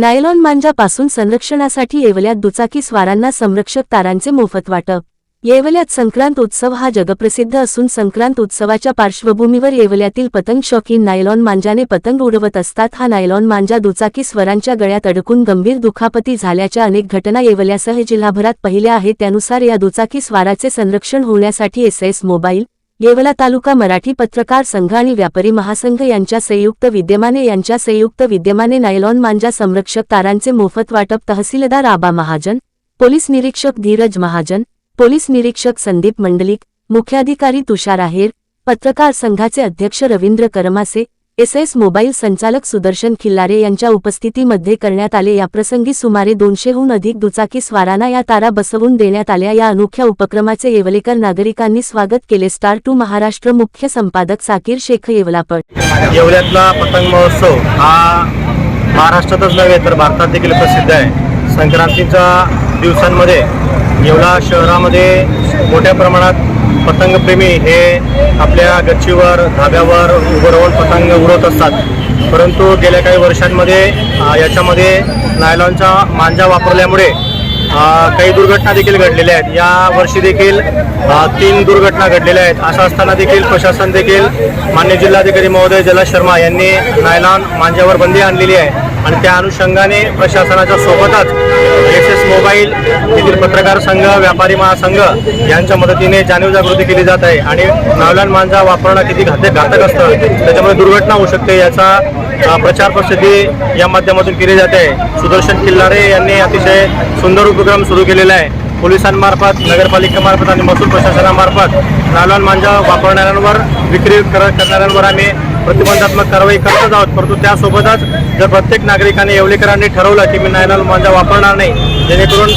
Nylon मांजापासून संरक्षणासाठी येवल्यात दुचाकी स्वारांना संरक्षक तारांचे मोफत वाटप. येवल्यात संक्रांत उत्सव हा जगप्रसिद्ध असून संक्रांत उत्सवाच्या पार्श्वभूमीवर येवल्यातील पतंग शौकीन नायलॉन मांजाने पतंग उडवत असतात. हा नायलॉन मांजा दुचाकी स्वरांच्या गळ्यात अडकून गंभीर दुखापती झाल्याच्या अनेक घटना येवल्यासह जिल्हाभरात पहिल्या आहेत त्यानुसार या दुचाकी स्वाराचे संरक्षण होण्यासाठी एस मोबाईल येवला तालुका मराठी पत्रकार संघ आणि व्यापारी महासंघ यांच्या संयुक्त विद्यमाने यांच्या संयुक्त विद्यमाने नायलॉन मांजा संरक्षक तारांचे मोफत वाटप तहसीलदार आबा महाजन पोलीस निरीक्षक धीरज महाजन पोलीस निरीक्षक संदीप मंडलिक मुख्याधिकारी तुषार आहेर पत्रकार संघाचे अध्यक्ष Ravindra Karmase S S mobile संचालक सुदर्शन खिल्लारे यांच्या उपस्थितीमध्ये करण्यात आले याप्रसंगी सुमारे दोनशेहून अधिक दुचाकी स्वारांना या तारा बसवून देण्यात आल्या. या अनोख्या उपक्रमाचे येवलेकर नागरिकांनी स्वागत केले. स्टार टू महाराष्ट्र मुख्य संपादक साकीर शेख येवलापट येवल्यातला पतंग महोत्सव हा महाराष्ट्रातच नव्हे तर भारतात देखील प्रसिद्ध आहे. संक्रांतीच्या दिवसांमध्ये येवला शहरामध्ये मोठ्या प्रमाणात पतंगप्रेमी हे आपल्या गच्चीवर धाब्यावर उभं राहून पतंग उडवत असतात. परंतु गेल्या काही वर्षांमध्ये याच्यामध्ये नायलॉनचा मांजा वापरल्यामुळे काही दुर्घटना देखील घडलेल्या आहेत. या वर्षी देखील तीन दुर्घटना घडलेल्या आहेत. असं असताना देखील प्रशासन देखील मान्य जिल्हाधिकारी महोदय जला शर्मा यांनी नायलॉन मांजावर बंदी आणलेली आहे. आणि त्या अनुषंगाने प्रशासनाच्या सोबतच एस एस मोबाईल येथील पत्रकार संघ व्यापारी महासंघ यांच्या मदतीने जाणीव जागृती केली जात आहे. आणि नावलान मांजा वापरणं किती घातक घातक असतं त्याच्यामुळे दुर्घटना होऊ शकते याचा प्रचार प्रसिद्धी या माध्यमातून केली जाते. सुदर्शन किल्लारे यांनी अतिशय सुंदर उपक्रम सुरू केलेला आहे. पोलिसांमार्फत नगरपालिकेमार्फत आणि महसूल प्रशासनामार्फत नायलॉन मांजा वापरणाऱ्यांवर विक्री कर करणाऱ्यांवर आम्ही प्रतिबंधात्मक कारवाई करतच आहोत. परंतु त्यासोबतच जर प्रत्येक नागरिकाने येवलेकरांनी ठरवलं की मी नायलॉन मांजा वापरणार नाही जेणेकरून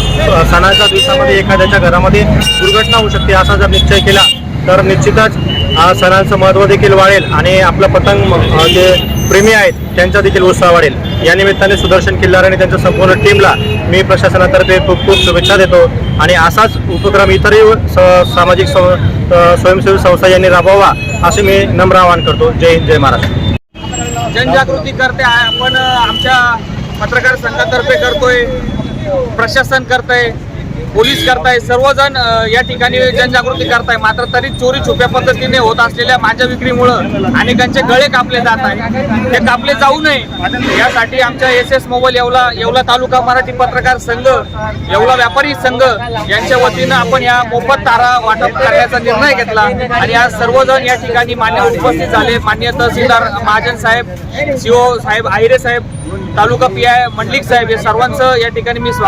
सणाच्या दिवसामध्ये एखाद्याच्या घरामध्ये दुर्घटना होऊ शकते असा जर निश्चय केला तर निश्चितच सणांचं महत्त्व देखील वाढेल आणि आपलं पतंग जे प्रेमी आहेत त्यांचा देखील उत्साह वाढेल. या निमित्ताने सुदर्शन किल्लार आणि त्यांच्या संपूर्ण टीमला मी प्रशासनातर्फे खूप खूप शुभेच्छा देतो. आणि असाच उपक्रम इतरही स- सामाजिक सं- स्वयंसेवी संस्था यांनी राबवावा असे मी नम्र आवाहन करतो. जय हिंद जय महाराष्ट्र. जनजागृती करते आपण आमच्या पत्रकार संघातर्फे करतोय. प्रशासन करतंय. पोलीस करताय सर्वजण या ठिकाणी जनजागृती करताय. मात्र तरी चोरी छुप्या पद्धतीने होत असलेल्या माझ्या विक्रीमुळं अनेकांचे गळे कापले जात आहे ते कापले जाऊ नये. यासाठी आमच्या S S mobile Yeola Yeola taluka Marathi पत्रकार संघ येवला व्यापारी संघ यांच्या वतीनं आपण या मोफत तारा वाटप करण्याचा निर्णय घेतला. आणि आज सर्वजण या ठिकाणी मान्य उपस्थित झाले. मान्य तहसीलदार महाजन साहेब सीओ साहेब आहिरे साहेब तालुका पी आय मंडलिक साहेब या सर्वांचं या ठिकाणी मी स्वागत